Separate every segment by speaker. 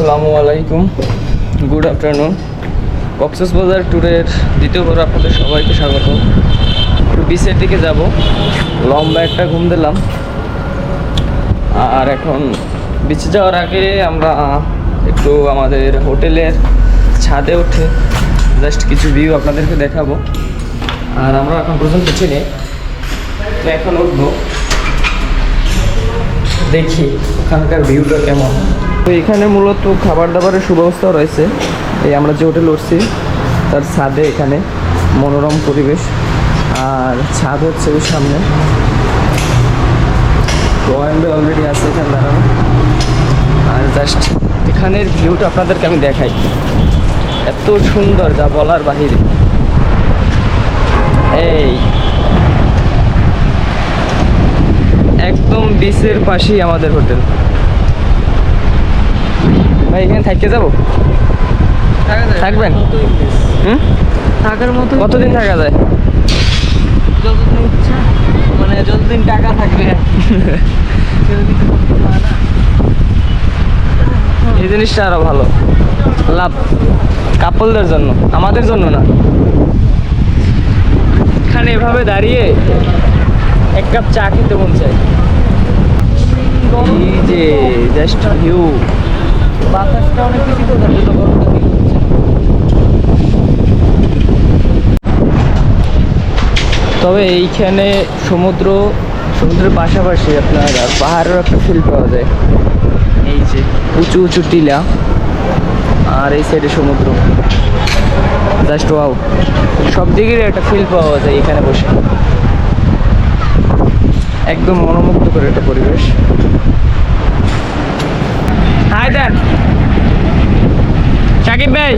Speaker 1: আসসালামু আলাইকুম। Good afternoon Cox's বাজার ট্যুরের দ্বিতীয় আপনাদের সবাইকে স্বাগত। একটু বিচের দিকে যাব। লম্বা একটা ঘুম দিলাম। আর এখন বিচে যাওয়ার আগে আমরা একটু আমাদের হোটেলের ছাদে উঠে জাস্ট কিছু ভিউ আপনাদেরকে দেখাবো। আর আমরা এখন পর্যন্ত চিনি। এখন উঠবো। দেখি ওখানকার ভিউটা কেমন। তো এখানে মূলত খাবার দাবারের সুব্যবস্থা রয়েছে। এই আমরা যে হোটেল উঠছি, তার ছাদে এখানে মনোরম পরিবেশ। আর ছাদ হচ্ছে ওই সামনে। অলরেডি আছে এখানে দাঁড়ানো। আর জাস্ট এখানের ভিউটা আপনাদেরকে আমি দেখাই। এত সুন্দর যা বলার বাহিরে। এই। একদম বিচের পাশেই আমাদের হোটেল। ভাই এখানে থাকতে যাব? থাকবেন? হুম?
Speaker 2: থাকার মতো
Speaker 1: কতদিন থাকা যায়?
Speaker 2: যতদিন ইচ্ছা। মানে যতদিন টাকা থাকবে।
Speaker 1: এই জিনিসটা আরও ভালো। লাভ। কাপলদের জন্য। আমাদের জন্য না। এখানে এভাবে দাঁড়িয়ে এক কাপ চা খেতে মন চায়। এই যে জাস্ট ভিউ
Speaker 2: বাতাসটা অনেক বেশি তো তার জন্য গরমটা feel হচ্ছে।
Speaker 1: তবে এইখানে সমুদ্র সমুদ্রের পাশাপাশি আপনার পাহাড়েরও একটা ফিল পাওয়া যায়। এই যে। উঁচু উঁচু টিলা আর এই সাইডে সমুদ্র। জাস্ট ওয়াও সব দিকেরই একটা ফিল পাওয়া যায় এখানে বসে। একদম মনোমুগ্ধ করে একটা পরিবেশ। দেন। সাকিব ভাই।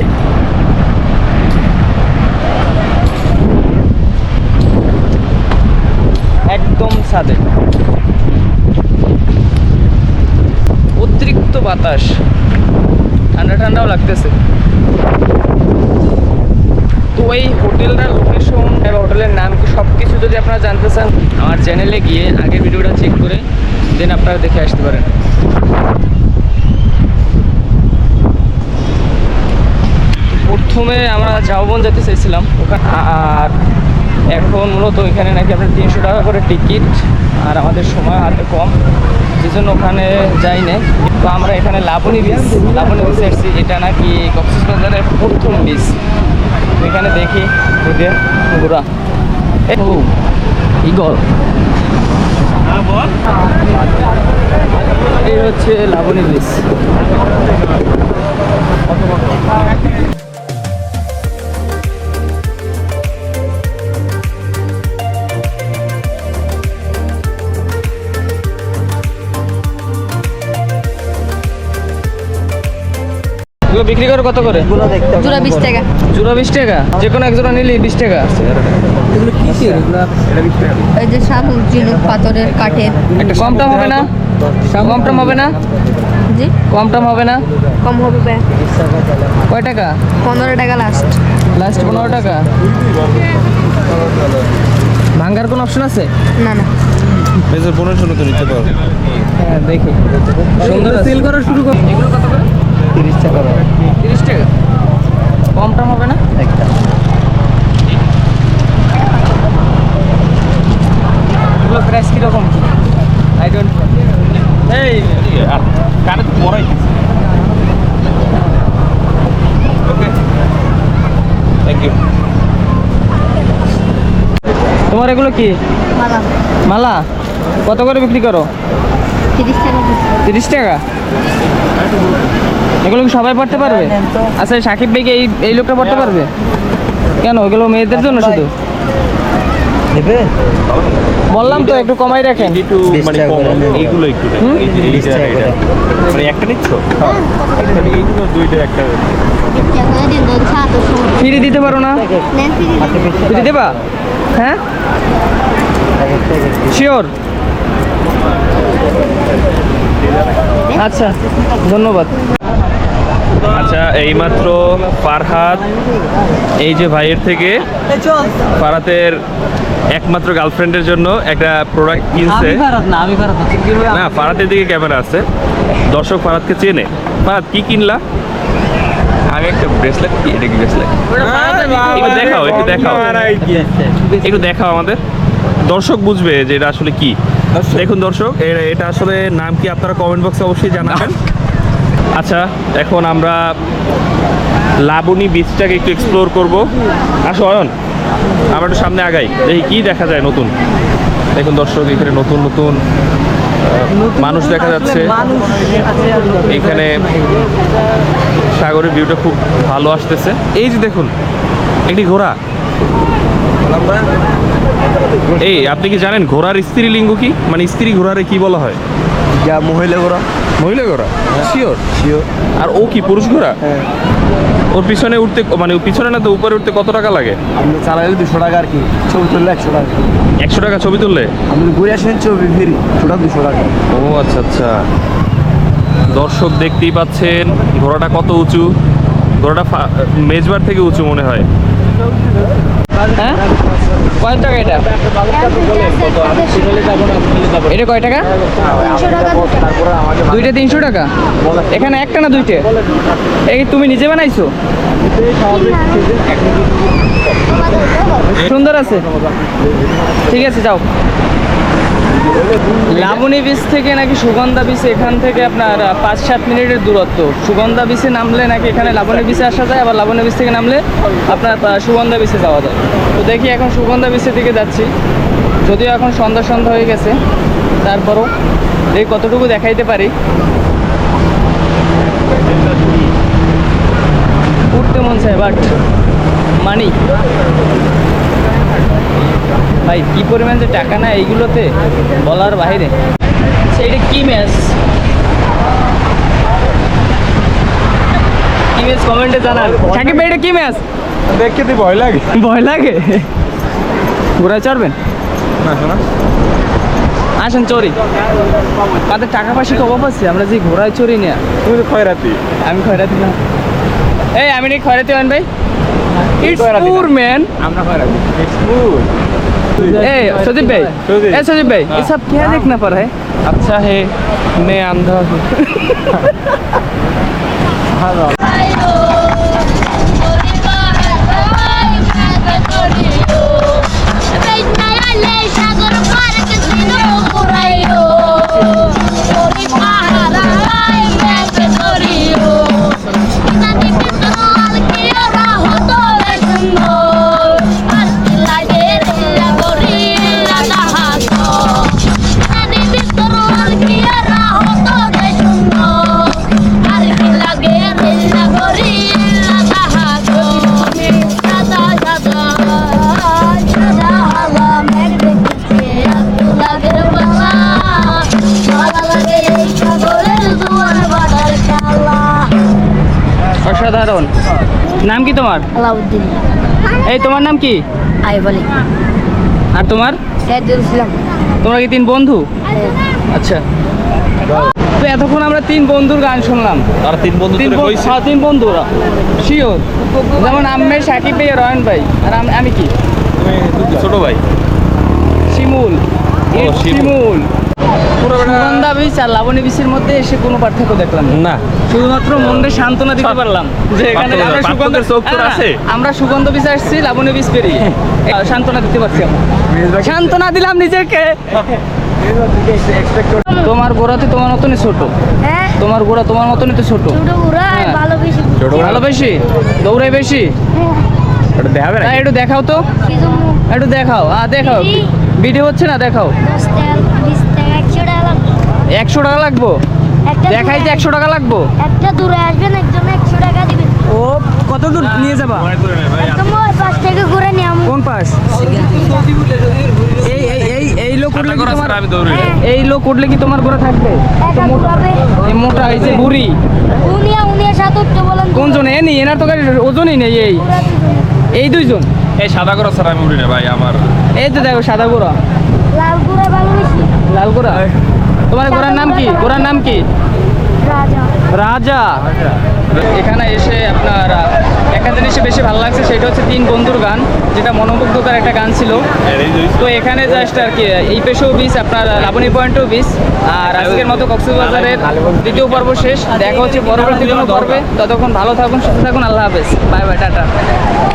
Speaker 1: একদম ছাদে। অতিরিক্ত বাতাস। ঠান্ডা ঠান্ডাও লাগতেছে। তো এই হোটেলটার লোকেশন এবং হোটেলের নাম কি সব কিছু যদি আপনারা জানতে চান, আমার চ্যানেলে গিয়ে আগের ভিডিওটা চেক করে দেন আপনারা দেখে আসতে পারেন। প্রথমে আমরা ঝাউবন যেতে চাইছিলাম ওখানে। আর এখন মূলত ওইখানে নাকি আপনার তিনশো টাকা করে টিকিট আর আমাদের সময় হাতে কম যে জন্য ওখানে যাই না তো আমরা এখানে লাবণী বিচ লাবণী বিচে এসেছি এটা নাকি কক্সবাজারের প্রথম তো এখানে দেখি ঘুরে। ঘোরা ইগল এই হচ্ছে লাবণী বিচ এগুলো বিক্রি করে কত করে?
Speaker 3: জোড়া বিশ টাকা।
Speaker 1: জোড়া বিশ টাকা? যে কোনো এক জোড়া নিলে বিশ টাকা।
Speaker 2: এগুলো কিসের এগুলো
Speaker 3: এই যে শামুক ঝিনুক পাথরের কাঠের।
Speaker 1: একটা কম টাম হবে না? কম টাম হবে না?
Speaker 3: জি?
Speaker 1: কম টাম হবে না?
Speaker 3: কম হবে ব্যয়
Speaker 1: কয় টাকা?
Speaker 3: পনেরো টাকা লাস্ট
Speaker 1: লাস্ট পনেরো টাকা? ভাঙ্গার কোনো অপশন আছে?
Speaker 3: না না।
Speaker 4: মেজর পনেরোশো তো নিতে পারো।
Speaker 1: হ্যাঁ দেখি। সুন্দর
Speaker 2: সেল করা শুরু কর
Speaker 1: এগুলো কত করে
Speaker 4: তিরিশ টাকা
Speaker 1: তিরিশ টাকা? কম টাম হবে না?
Speaker 4: একটা।
Speaker 1: এগুলো প্রাইস কীরকম? আই ডোন্ট এই
Speaker 4: কানে তো পড়াই ওকে থ্যাংক ইউ
Speaker 1: তোমার এগুলো কি?
Speaker 3: মালা।
Speaker 1: মালা? কত করে বিক্রি করো?
Speaker 3: তিরিশ টাকা?
Speaker 1: এগুলো কি সবাই পড়তে পারবে? আচ্ছা সাকিব ভাইকে এই এই লোকটা পড়তে পারবে? কেন? ওগুলো মেয়েদের জন্য শুধু?
Speaker 4: নেবে?
Speaker 1: বললাম তো একটু কমাই রাখেন।
Speaker 4: একটু মানে। এইগুলো একটু। মানে একটা নিচ্ছ? তাহলে এইগুলো দুইটা একটা।
Speaker 1: ফ্রি দিতে পারো না? ফ্রি দেবা হ্যাঁ? শিওর আচ্ছা ধন্যবাদ।
Speaker 4: আচ্ছা এইমাত্র ফারহাদ এই যে ভাইয়ের থেকে ফারাতের একমাত্র গার্লফ্রেন্ডের জন্য একটা প্রোডাক্ট কিনছে।
Speaker 2: না
Speaker 4: ফারাতের দিকে ক্যামেরা আছে। দর্শক ফারাতকে চেনে। ফারাত কি কিনলা?
Speaker 1: আমি একটা ব্রেসলেট কি? এটা কি ব্রেসলেট
Speaker 4: একটু দেখাও একটু দেখাও। একটু দেখাও আমাদের। দর্শক বুঝবে যে এটা আসলে কি। দেখুন দর্শক এটা আসলে নাম কি আপনারা কমেন্ট বক্সে অবশ্যই জানাবেন। আচ্ছা এখন আমরা লাবণী বীচটাকে একটু এক্সপ্লোর করব। আসো অয়ন আমরা একটু সামনে আগাই দেখি কি দেখা যায় নতুন। দেখুন দর্শক এখানে নতুন নতুন মানুষ দেখা যাচ্ছে। এখানে সাগরের ভিউটা খুব ভালো আসতেছে। এই যে দেখুন একটি ঘোড়া। এই আপনি কি জানেন ঘোড়ার স্ত্রী লিঙ্গ কি? মানে স্ত্রী ঘোড়ারে কি বলা হয়?
Speaker 5: যা মহিলা ঘোড়া।
Speaker 4: মহিলা ঘোড়া? শিওর
Speaker 5: শিওর
Speaker 4: আর ও কি পুরুষ ঘোড়া? ওর পিছনে উঠতে মানে পিছনে না তো উপরে উঠতে কত টাকা লাগে?
Speaker 5: আপনি চালাইলে দুশো টাকা আর কি। ছবি তুললে একশো টাকা।
Speaker 4: একশো টাকা ছবি তুললে?
Speaker 5: আপনি ঘুরে আসেন ছবি ফিরি ছোটা দুশো টাকা।
Speaker 4: ও আচ্ছা আচ্ছা। দর্শক দেখতেই পাচ্ছেন ঘোড়াটা কত উঁচু? ঘোড়াটা মেজবার থেকে উঁচু মনে হয়।
Speaker 1: হ্যাঁ? টাকা এটা? এটা টাকা? দুইটা তিনশো টাকা? এখানে একটা না দুইটে? এই তুমি নিজে বানাইছো? সুন্দর আছে? ঠিক আছে, যাও। লাবণী বীচ থেকে নাকি সুগন্ধা বীচ এখান থেকে আপনার পাঁচ সাত মিনিটের দূরত্ব। সুগন্ধা বীচে নামলে নাকি এখানে লাবণী বীচে আসা যায়, আবার লাবণী বীচ থেকে নামলে আপনার সুগন্ধা বীচে যাওয়া যায়। তো দেখি এখন সুগন্ধা বীচের দিকে যাচ্ছি। যদিও এখন সন্ধ্যা সন্ধ্যা হয়ে গেছে, তারপরও দেখি কতটুকু দেখাইতে পারি? উঠতে মন চায় বাট মানি ভাই কি পরিমাণ যে টাকা না এইগুলোতে বলার বাইরে সেইটা কি ম্যাচ কি ম্যাচ কমেন্টে জানান। সাকিব ভাই এটা কি ম্যাচ
Speaker 5: দেখতে তুই ভয় লাগে।
Speaker 1: ভয় লাগে? ঘোড়ায় চড়বেন? আসেন চড়ি। তাদের টাকা পয়সা কি অভাব আছে আমরা যে ঘোড়ায় চড়ি না।
Speaker 5: তুমি তো খয়রাতি।
Speaker 1: আমি খয়রাতি না। এই আমি নাকি খয়রাতি হন ভাই। ইটস পুর ম্যান
Speaker 5: আমরা খয়রাতি।
Speaker 1: ए सुदीप भाई
Speaker 5: सुदीप।
Speaker 1: ए सुदीप भाई ये सब क्या देखना पर है अच्छा है मैं अंधा हूँ অসাধারণ নাম কি তোমার?
Speaker 3: আলাউদ্দিন।
Speaker 1: এই তোমার নাম কি?
Speaker 3: আই বলি
Speaker 1: আর তোমার?
Speaker 3: সাইদুল ইসলাম।
Speaker 1: তোমরা কি তিন বন্ধু? আচ্ছা। তো এতক্ষণ আমরা তিন বন্ধুর গান শুনলাম।
Speaker 4: আর তিন বন্ধু
Speaker 1: তিন হ্যাঁ, তিন বন্ধুরা। শিওর যেমন আম্মের সাকিব ভাই রয়ন ভাই। আর আম- আমি কি?
Speaker 4: তুমি ছোট ভাই।
Speaker 1: শিমুল।
Speaker 4: ও, শিমুল।
Speaker 1: সুগন্ধা বীচ আর লাবণী বীচের মধ্যে এসে কোনো পার্থক্য দেখলাম না। শুধুমাত্র মনকে সান্ত্বনা দিতে পারলাম যে এখানে আমরা সুগন্ধ
Speaker 4: চোখ
Speaker 1: হ্যাঁ,
Speaker 4: আছে?
Speaker 1: আমরা সুগন্ধ বীচে আসছি লাবণী বীচ পেরিয়ে। সান্ত্বনা দিতে পারছি আমরা। সান্ত্বনা দিলাম নিজেকে। তোমার গোড়াতে তোমার মতনই ছোট।
Speaker 3: হ্যাঁ।
Speaker 1: তোমার গোড়া তোমার মতনই তো ছোট। হ্যাঁ।
Speaker 3: ভালো বেশি।
Speaker 1: দৌড়াই বেশি?
Speaker 4: এটা দেখাবে না
Speaker 1: তাই একটু দেখাও তো। একটু দেখাও। আ দেখাও। ভিডিও হচ্ছে না দেখাও
Speaker 3: দশ টাকা বিশ টাকা একশো টাকা লাগবে
Speaker 1: একশো টাকা লাগবো?
Speaker 3: একটা
Speaker 1: দেখাই যে একশো টাকা লাগবো।
Speaker 3: একটা দূরে আসবেন একজন একশো টাকা দিবেন।
Speaker 1: ও কত দূর নিয়ে যাবা?
Speaker 3: একদম পাশ থেকে ঘুরে নিয়ে
Speaker 1: কোন পাশ? এই এই এই এই লোক উঠলে কি তোমার
Speaker 4: আমি
Speaker 3: হ্যাঁ,
Speaker 1: এই লোক উঠলে কি তোমার ঘোড়া থাকবে? এই মোটা এই যে বুড়ি।
Speaker 3: উনিয়া উনিয়া সাথে উঠতে বলেন
Speaker 1: কোন জন এ নি এনার তো গাড়ির ওজনই নেই এই। এই দুইজন?
Speaker 4: এই সাদা করা স্যার আমি উঠি না ভাই আমার
Speaker 1: এই তো দেখো সাদা ঘোড়া।
Speaker 3: লাল ঘুরে ভালো বেশি।
Speaker 1: লাল তোমার ঘোড়ার নাম কি? ঘোড়ার নাম কি?
Speaker 3: রাজা।
Speaker 1: এখানে এসে আপনার একটা জিনিসে বেশি ভালো লাগছে সেটা হচ্ছে তিন বন্ধুর গান যেটা মনোমুগ্ধকর একটা গান ছিল। তো এখানে জাস্ট আর কি এই পেশেও বিচ আপনার লাবণী পয়েন্টও বিচ আর আজকের মতো কক্সবাজারের দ্বিতীয় পর্ব শেষ। দেখা হচ্ছে পরবর্তী কোনো পর্বে। ততক্ষণ ভালো থাকুন সুস্থ থাকুন আল্লাহ হাফেজ। Bye bye tata.